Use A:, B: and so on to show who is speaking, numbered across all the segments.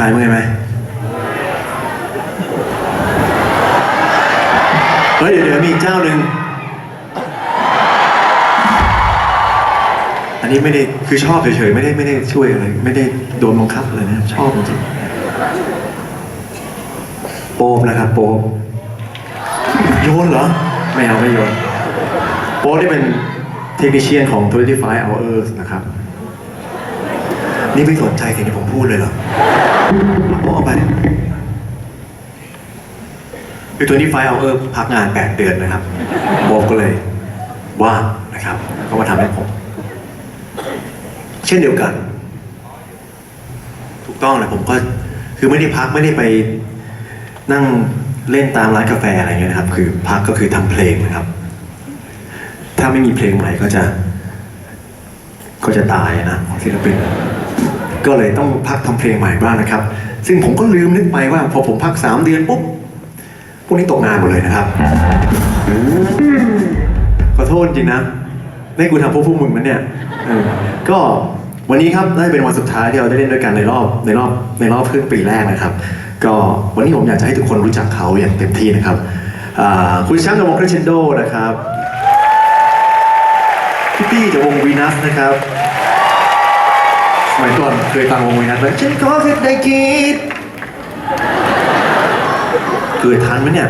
A: ขายเมื่อยไหมเฮ้ยเดี๋ยวมีอีกเจ้าหนึ่ง อันนี้ไม่ได้คือชอบเฉยๆไม่ได้ไม่ได้ช่วยอะไร ไม่ได้โดนบังคับอะไรนะ ชอบจริงๆโป๊บนะครับ โป๊บโยนเหรอ ไม่เอาไม่โยน โป๊บนี่เป็นเทคนิชเชียนของ25 hours นะครับ นี่ไม่สนใจสิ่งที่ผมพูดเลยเหรอ โป๊บเอาไปคือ25 hours พักงาน8เดือนนะครับโบก็เลยว่างนะครับก็มาทำให้ผม เช่นเดียวกัน ถูกต้องเลยผมก็คือไม่ได้พักไม่ได้ไปนั่งเล่นตามร้านกาแฟอะไรเงี้ยนะครับ คือพักก็คือทำเพลงนะครับ ถ้าไม่มีเพลงใหม่ก็จะ ก็จะตายนะของศิลปิน ก็เลยต้องพักทำเพลงใหม่บ้างนะครับ ซึ่งผมก็ลืมนึกไปว่า พอผมพักสามเดือนปุ๊บพวกนี้ตกงานหมดเลยนะครับ ขอโทษจริงนะนี่กูทำพวกพวกมึงมันเนี่ยเออก็วันนี้ครับได้เป็นวันสุดท้ายที่เราได้เล่นด้วยกันในรอบในรอบในรอบครึ่งปีแรกนะครับ ก็วันนี้ผมอยากจะให้ทุกคนรู้จักเขาอย่างเต็มที่นะครับอ่าคุณแชมป์จากวงคร e เชนโดนะครับพี่ตี้จากวงวีนัสนะครับ สมัยก่อนเคยฟังวงวีนัสไหมฉันขอแค่ได้คิดเกิดทันไหมเนี่ย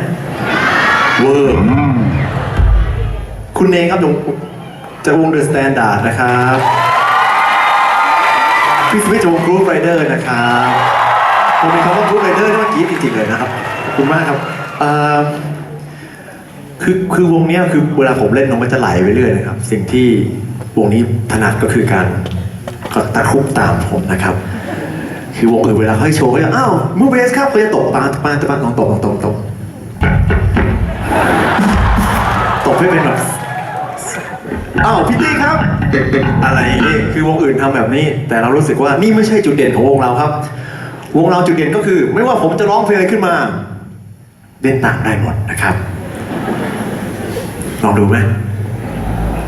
A: เวอร์คุณเองครับจากจากวงเดอะสแตนดาร์ดนะครับพี่สมิธจากวงกรุ๊ปไรเดอร์นะครับผมมีคำว่ากรุ๊ปไรเดอร์นี่เมื่อกี้จริงๆเลยนะครับขอบคุณมากครับเอ่อคือคือวงเนี้ยคือเวลาผมเล่นมันก็จะไหลไปเรื่อยนะครับ สิ่งที่วงนี้ถนัดก็คือการก็ ตะคุบตามผมนะครับ คือวงอื่นเวลาเขาให้โชว์ก็จะอ้าวมูเบสครับก็จะตบปาปาปาลองตบลองตบตบตบให้เป็นแบบอ้าวพี่ตี้ครับ อะไรนี่คือวงอื่นทำแบบนี้ แต่เรารู้สึกว่านี่ไม่ใช่จุดเด่นของวงเราครับ วงเราจุดเด่นก็คือ ไม่ว่าผมจะร้องเพลงอะไรขึ้นมาเล่นต่างได้หมดนะครับลองดูไหม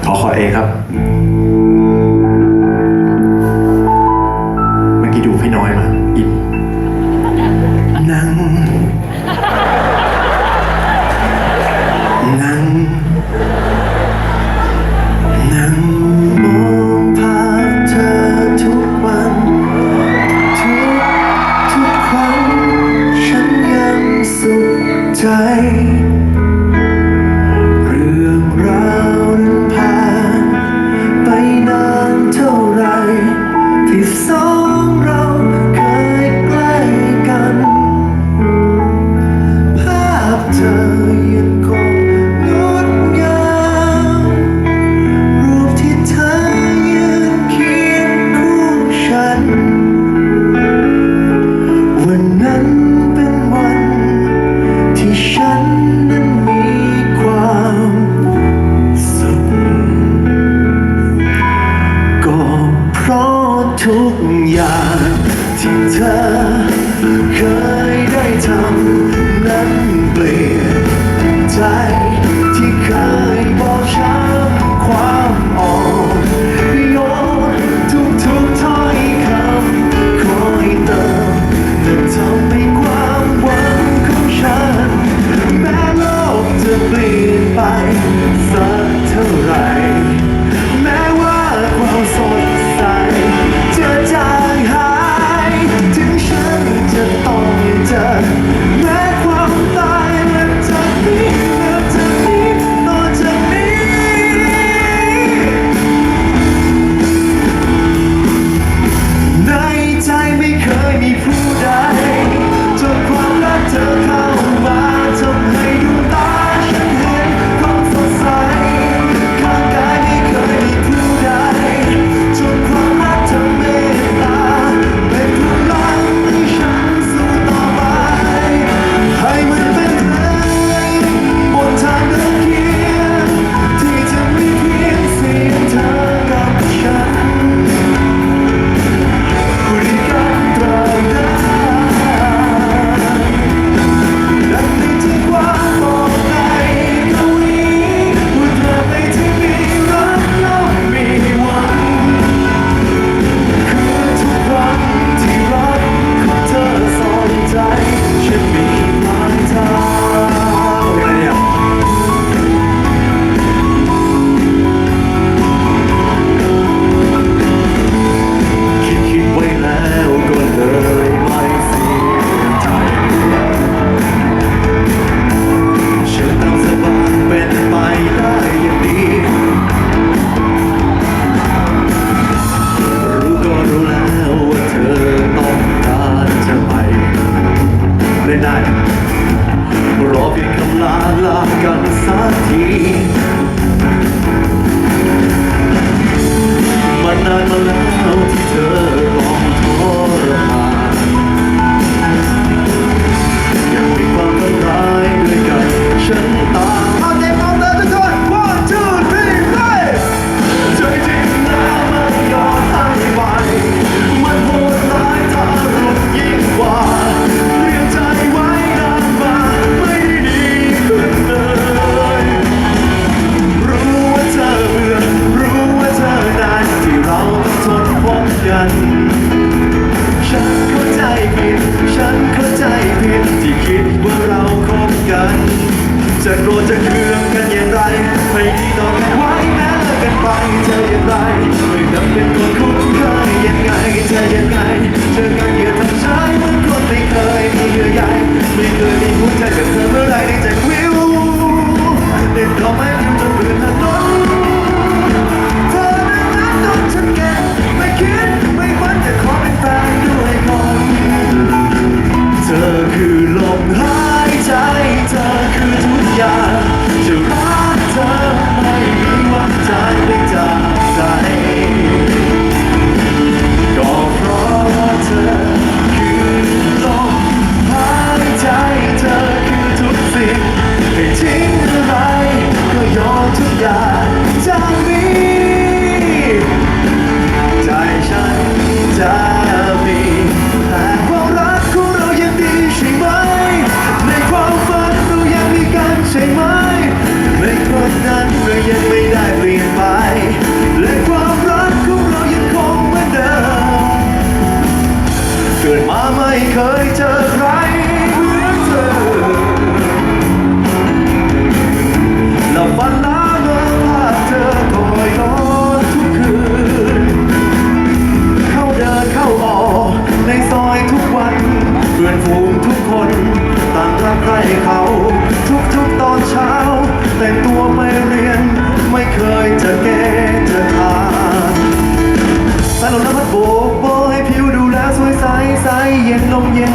A: ขอขอเองครับ มื่อ ไป ฉันเข้าใจผิด ฉันเข้าใจผิดที่คิดว่าเราคบกัน จะโรธจะเคืองกันย่งไรไม่ดีต่อกัไว้แม้เลิกกันไปเธย่งไรไม่นับเป็นคนคุ้มค่ย่งไงเธย่งไร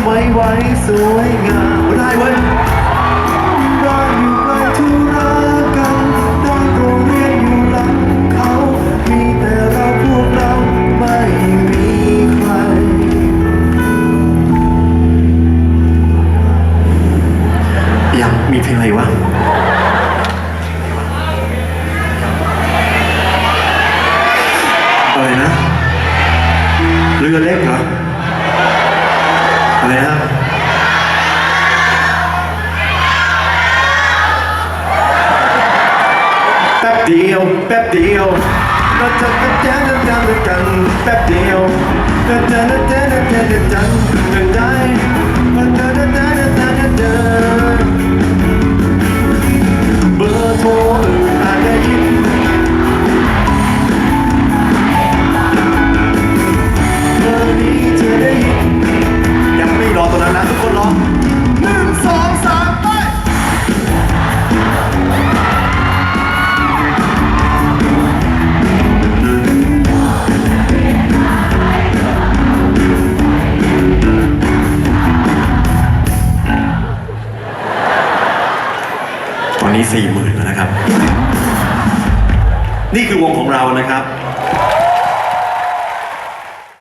A: ไว้ไว้สวยงามได้เว้ยรัอยู่ไกลทุรักันด้โรงเรียอยู่หลังเขามีแต่เราพวกเราไม่มีใคร ยังมีเพลงอะไรวะ เดียวแป๊บเดียวเราจะกันแจ้งกันกันแป๊บเดียวเราจะกันแจ้งกันกันกันได้ 4ี่หมื่นแล้วนะครับ นี่คือวงของเรานะครับ